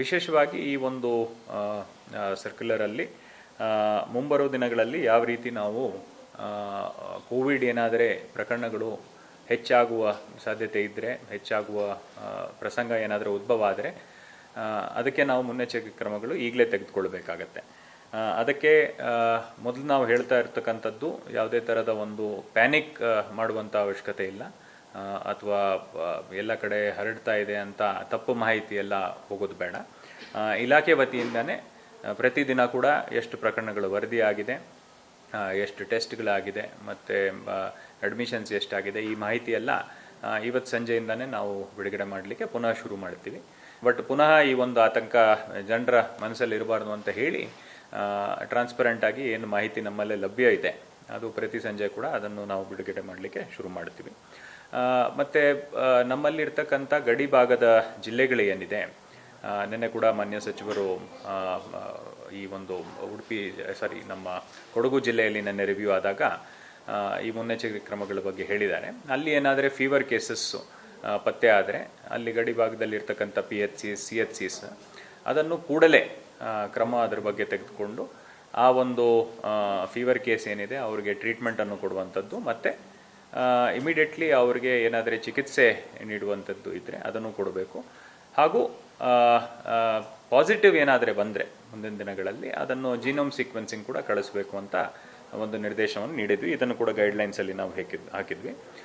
ವಿಶೇಷವಾಗಿ ಈ ಒಂದು ಸರ್ಕ್ಯುಲರಲ್ಲಿ ಮುಂಬರೋ ದಿನಗಳಲ್ಲಿ ಯಾವ ರೀತಿ ನಾವು ಕೋವಿಡ್ ಏನಾದರೆ ಪ್ರಕರಣಗಳು ಹೆಚ್ಚಾಗುವ ಸಾಧ್ಯತೆ ಇದ್ದರೆ ಹೆಚ್ಚಾಗುವ ಪ್ರಸಂಗ ಏನಾದರೂ ಉದ್ಭವ ಆದರೆ ಅದಕ್ಕೆ ನಾವು ಮುನ್ನೆಚ್ಚರಿಕೆ ಕ್ರಮಗಳು ಈಗಲೇ ತೆಗೆದುಕೊಳ್ಬೇಕಾಗತ್ತೆ. ಅದಕ್ಕೆ ಮೊದಲು ನಾವು ಹೇಳ್ತಾ ಇರ್ತಕ್ಕಂಥದ್ದು ಯಾವುದೇ ಥರದ ಒಂದು ಪ್ಯಾನಿಕ್ ಮಾಡುವಂಥ ಅವಶ್ಯಕತೆ ಇಲ್ಲ. ಅಥವಾ ಎಲ್ಲ ಕಡೆ ಹರಡ್ತಾ ಇದೆ ಅಂತ ತಪ್ಪು ಮಾಹಿತಿ ಎಲ್ಲ ಹೋಗೋದು ಬೇಡ. ಇಲಾಖೆ ವತಿಯಿಂದನೇ ಪ್ರತಿದಿನ ಕೂಡ ಎಷ್ಟು ಪ್ರಕರಣಗಳು ವರದಿಯಾಗಿದೆ ಎಷ್ಟು ಟೆಸ್ಟ್ಗಳಾಗಿದೆ ಮತ್ತು ಅಡ್ಮಿಷನ್ಸ್ ಎಷ್ಟಾಗಿದೆ ಈ ಮಾಹಿತಿ ಎಲ್ಲ ಆ, ಇವತ್ತು ಸಂಜೆಯಿಂದನೇ ನಾವು ಬಿಡುಗಡೆ ಮಾಡಲಿಕ್ಕೆ ಪುನಃ ಶುರು ಮಾಡ್ತೀವಿ. ಬಟ್ ಪುನಃ ಈ ಒಂದು ಆತಂಕ ಜನರ ಮನಸ್ಸಲ್ಲಿ ಇರಬಾರ್ದು ಅಂತ ಹೇಳಿ ಟ್ರಾನ್ಸ್ಪರೆಂಟ್ ಆಗಿ ಏನು ಮಾಹಿತಿ ನಮ್ಮಲ್ಲೇ ಲಭ್ಯ ಇದೆ. ಅದು ಪ್ರತಿ ಸಂಜೆ ಕೂಡ ಅದನ್ನು ನಾವು ಬಿಡುಗಡೆ ಮಾಡಲಿಕ್ಕೆ ಶುರು ಮಾಡ್ತೀವಿ. ಮತ್ತು ನಮ್ಮಲ್ಲಿರ್ತಕ್ಕಂಥ ಗಡಿ ಭಾಗದ ಜಿಲ್ಲೆಗಳು ಏನಿದೆ? ನಿನ್ನೆ ಕೂಡ ಮಾನ್ಯ ಸಚಿವರು ಈ ಒಂದು ಉಡುಪಿ, ಸಾರಿ, ನಮ್ಮ ಕೊಡಗು ಜಿಲ್ಲೆಯಲ್ಲಿ ನೆನ್ನೆ ರಿವ್ಯೂ ಆದಾಗ ಈ ಮುನ್ನೆಚ್ಚರಿಕೆ ಕ್ರಮಗಳ ಬಗ್ಗೆ ಹೇಳಿದ್ದಾರೆ. ಅಲ್ಲಿ ಏನಾದರೆ ಫೀವರ್ ಕೇಸಸ್ಸು ಪತ್ತೆ ಆದರೆ, ಅಲ್ಲಿ ಗಡಿ ಭಾಗದಲ್ಲಿ ಇರ್ತಕ್ಕಂಥ P H C C H Cs ಅದನ್ನು ಕೂಡಲೇ ಕ್ರಮ ಅದರ ಬಗ್ಗೆ ತೆಗೆದುಕೊಂಡು ಆ ಒಂದು ಫೀವರ್ ಕೇಸ್ ಏನಿದೆ, ಅವರಿಗೆ ಟ್ರೀಟ್ಮೆಂಟನ್ನು ಕೊಡುವಂಥದ್ದು ಮತ್ತು ಇಮಿಡಿಯೇಟ್ಲಿ ಅವ್ರಿಗೆ ಏನಾದರೆ ಚಿಕಿತ್ಸೆ ನೀಡುವಂಥದ್ದು ಇದ್ದರೆ ಅದನ್ನು ಕೊಡಬೇಕು. ಹಾಗೂ ಪಾಸಿಟಿವ್ ಏನಾದರೆ ಬಂದರೆ ಮುಂದಿನ ದಿನಗಳಲ್ಲಿ ಅದನ್ನು ಜೀನೋಮ್ ಸೀಕ್ವೆನ್ಸಿಂಗ್ ಕೂಡ ಕಳಿಸ್ಬೇಕು ಅಂತ ಒಂದು ನಿರ್ದೇಶವನ್ನು ನೀಡಿದ್ವಿ. ಇದನ್ನು ಕೂಡ ಗೈಡ್ಲೈನ್ಸಲ್ಲಿ ನಾವು ಹಾಕಿದ್, ಹಾಕಿದ್ವಿ.